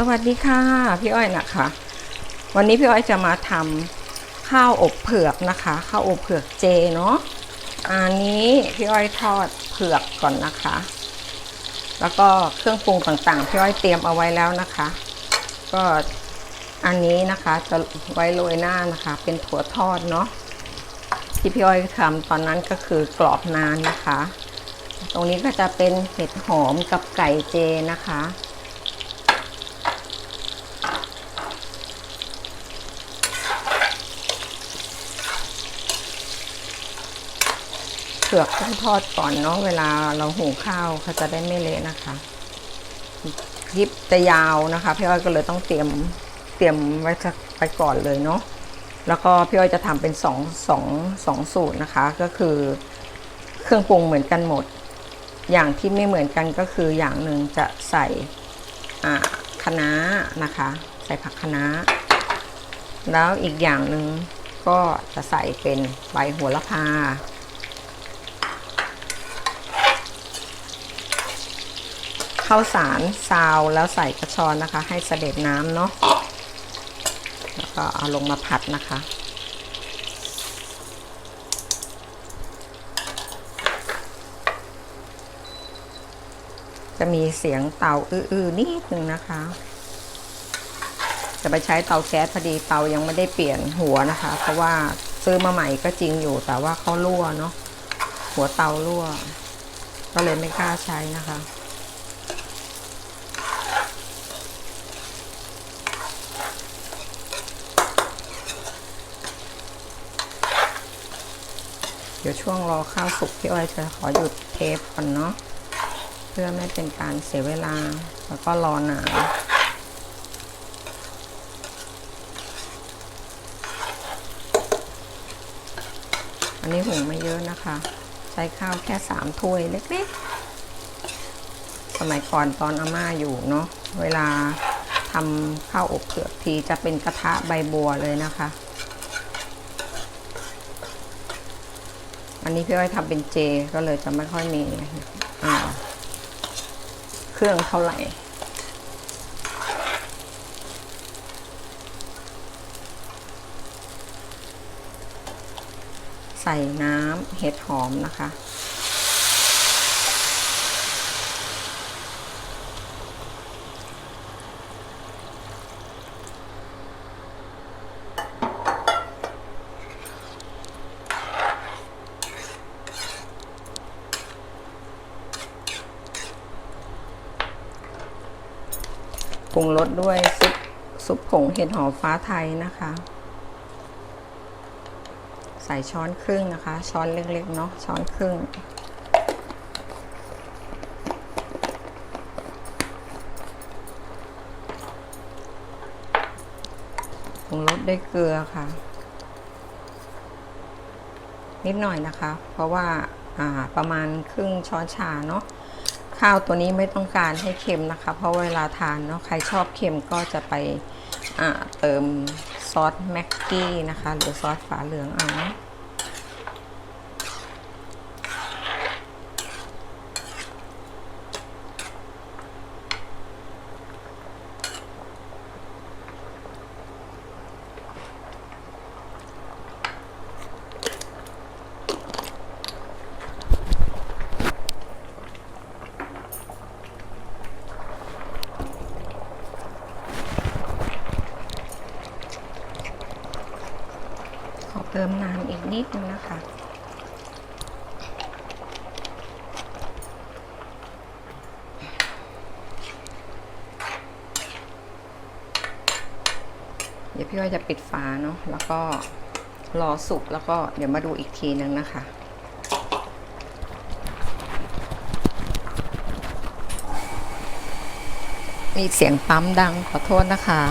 สวัสดีค่ะ พี่อ้อยนะคะ วันนี้พี่อ้อยจะมาทำข้าวอบเผือกนะคะข้าวอบเผือกเจเนาะอันนี้พี่อ้อยทอดเผือกก่อนนะคะ แล้วก็เครื่องปรุงต่างๆพี่อ้อยเตรียมเอาไว้แล้วนะคะ ก็อันนี้นะคะจะไว้โรยหน้านะคะ เป็นถั่วทอดเนาะที่พี่อ้อยทำตอนนั้นก็คือกรอบนานนะคะ ตรงนี้ก็จะเป็นเห็ดหอมกับไก่เจนะคะ เผือกต้องทอดก่อนเนาะเวลาเราหุงข้าวเขาจะได้ไม่เละนะคะคลิปจะยาวนะคะพี่อ้อยก็เลยต้องเตรียมเตรียมไว้กไปก่อนเลยเนาะแล้วก็พี่อ้อยจะทำเป็นสองสองสองสูตรนะคะ ก็คือเครื่องปรุงเหมือนกันหมด อย่างที่ไม่เหมือนกันก็คืออย่างหนึ่งจะใส่คะน้านะคะ ใส่ผักคะน้า แล้วอีกอย่างหนึ่งก็จะใส่เป็นใบหัวละพา ข้าวสารซาวแล้วใส่กระชอนนะคะ ให้เสด็จน้ำเนาะแล้วก็เอาลงมาผัดนะคะจะมีเสียงเตาอื้อๆนิดนึงนะคะ จะไปใช้เตาแก๊สพอดีเตายังไม่ได้เปลี่ยนหัวนะคะ เพราะว่าซื้อมาใหม่ก็จริงอยู่แต่ว่าเขารั่วเนาะหัวเตารั่ว ก็เลยไม่กล้าใช้นะคะ ดี๋ยวช่วงรอข้าวสุกพี่อ้อยจะขอหยุดเทปก่อนเนาะเพื่อไม่เป็นการเสียเวลาแล้วก็รอนานอันนี้หุงไม่เยอะนะคะ ใช้ข้าวแค่สามถ้วยเล็กๆ สมัยก่อนตอนอาม่าอยู่เนาะเวลาทำข้าวอบเผือกทีจะเป็นกระทะใบบัวเลยนะคะ อันนี้พี่อ้อยทำเป็นเจก็เลยจะไม่ค่อยมีเครื่องเท่าไหร่ใส่น้ำเห็ดหอมนะคะ รุงรสด้วยซุปซุปผงเห็ดหอมฟ้าไทยนะคะ ใส่ช้อนครึ่งนะคะ ช้อนเล็กๆเนาะช้อนครึ่ง ปรุงรสด้วยเกลือค่ะ นิดหน่อยนะคะ เพราะว่าอ่าประมาณครึ่งช้อนชาเนาะ ข้าวตัวนี้ไม่ต้องการให้เค็มนะคะ เพราะเวลาทานเนาะใครชอบเค็มก็จะไปเติมซอสแม็กกี้นะคะ หรือซอสฝาเหลืองเอา อเติมน้ำอีกนิดนึงนะคะ เดี๋ยวพี่อ้อยจะปิดฝาเนาะแล้วก็รอสุกแล้วก็เดี๋ยวมาดูอีกทีนึงนะคะมีเสียงปั๊มดังขอโทษนะคะ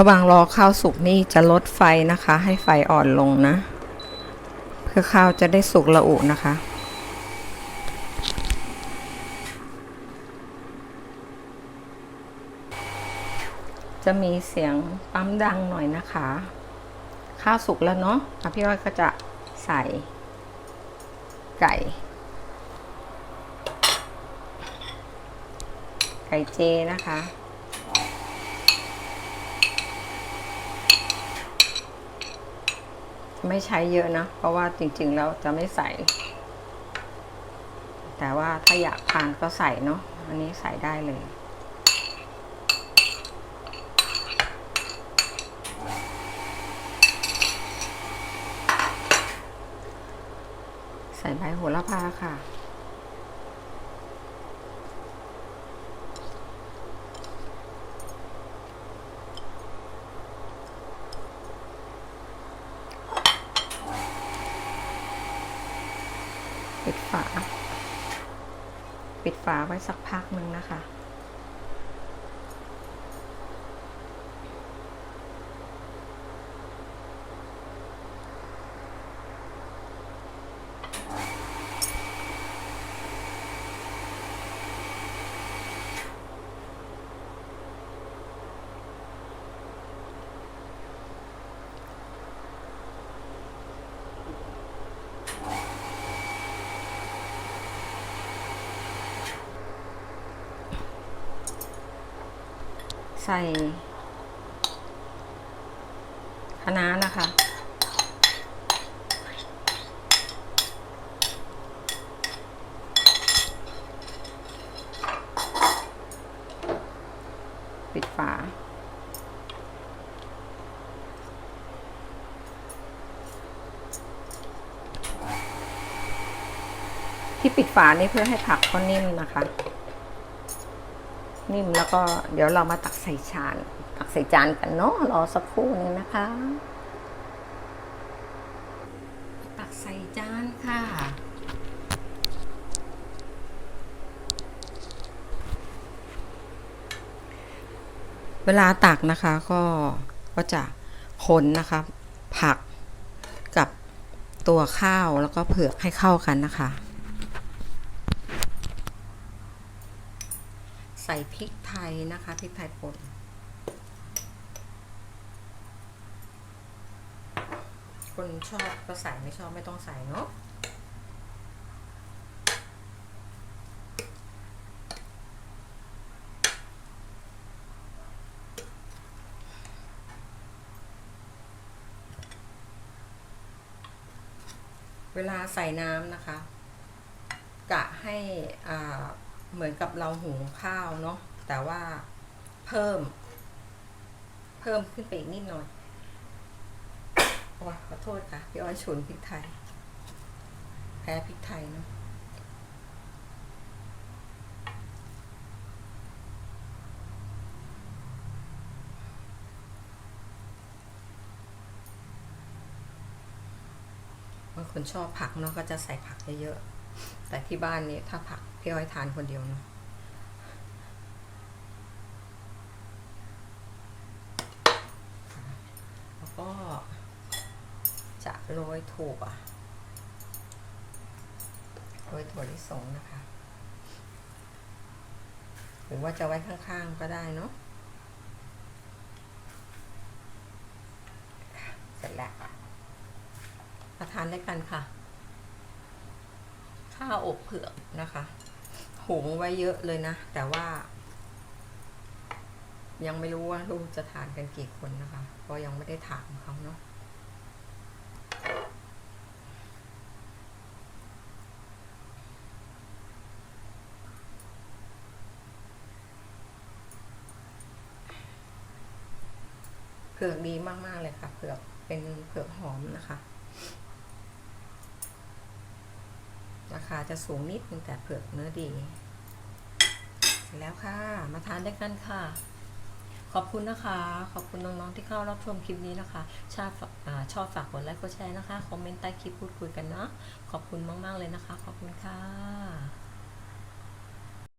ระหว่างรอข้าวสุกนี่จะลดไฟนะคะ ให้ไฟอ่อนลงนะ เพื่อข้าวจะได้สุกละอุนะคะ จะมีเสียงปั๊มดังหน่อยนะคะ ข้าวสุกแล้วเนาะพี่อ้อยก็จะใส่ไก่ ไก่เจนะคะ ไม่ใช้เยอะนะ เพราะว่าจริงๆแล้วจะไม่ใส่ แต่ว่าถ้าอยากทานก็ใส่เนาะอันนี้ใส่ได้เลยใส่ใบโหระพาค่ะ ปิด ฝา ปิดฝาไว้สักพักหนึ่งนะคะ ใส่คะน้านะคะ ปิดฝาที่ปิดฝานี่เพื่อให้ผักเขานิ่มนะคะ นิ่มแล้วก็เดี๋ยวเรามาตักใส่ชานตักใส่จานกันเนาะรอสักครู่หนึงนะคะ ตักใส่จานค่ะเวลาตักนะคะก็ก็จะคนนะคะผักกับตัวข้าวแล้วก็เผือกให้เข้ากันนะคะ ใส่พริกไทยนะคะพริกไทยป่นคนชอบก็ใส่ไม่ชอบไม่ต้องใส่เนาะเวลาใส่น้ำนะคะ กะให้อ่า เหมือนกับเราหุงข้าวเนาะแต่ว่าเพิ่ม เพิ่มขึ้นไปอีกนิดหน่อยโอ้ยขอโทษค่ะ พี่อ้อยฉุนพริกไทย แพ้พริกไทยเนาะบางคนชอบผักเนาะก็จะใส่ผักเยอะๆ แต่ที่บ้านนี้ถ้าผักพี่อ้อยทานคนเดียวเนาะแล้วก็จะโรยถั่วโรยถั่วลิสงนะคะ หรือว่าจะไว้ข้างๆก็ได้เนาะเสร็จแล้วมาทานด้วยกันค่ะ ข้าวอบเผือกนะคะหุงไว้เยอะเลยนะ แต่ว่า ยังไม่รู้ว่าลูกจะทานกันกี่คนนะคะเพราะยังไม่ได้ถามเขาเนาะเผือกดีมาก ๆ เลยค่ะเผือกเป็นเผือกหอมนะคะ ราคาจะสูงนิดนึงแต่เผือกเนื้อดีแล้วค่ะ มาทานด้วยกันค่ะ ขอบคุณนะคะ ขอบคุณน้องๆที่เข้ารับชมคลิปนี้นะคะ ชอบชอบฝากกดไลค์กดแชร์นะคะ คอมเมนต์ใต้คลิปพูดคุยกันเนาะขอบคุณมากๆเลยนะคะ ขอบคุณค่ะ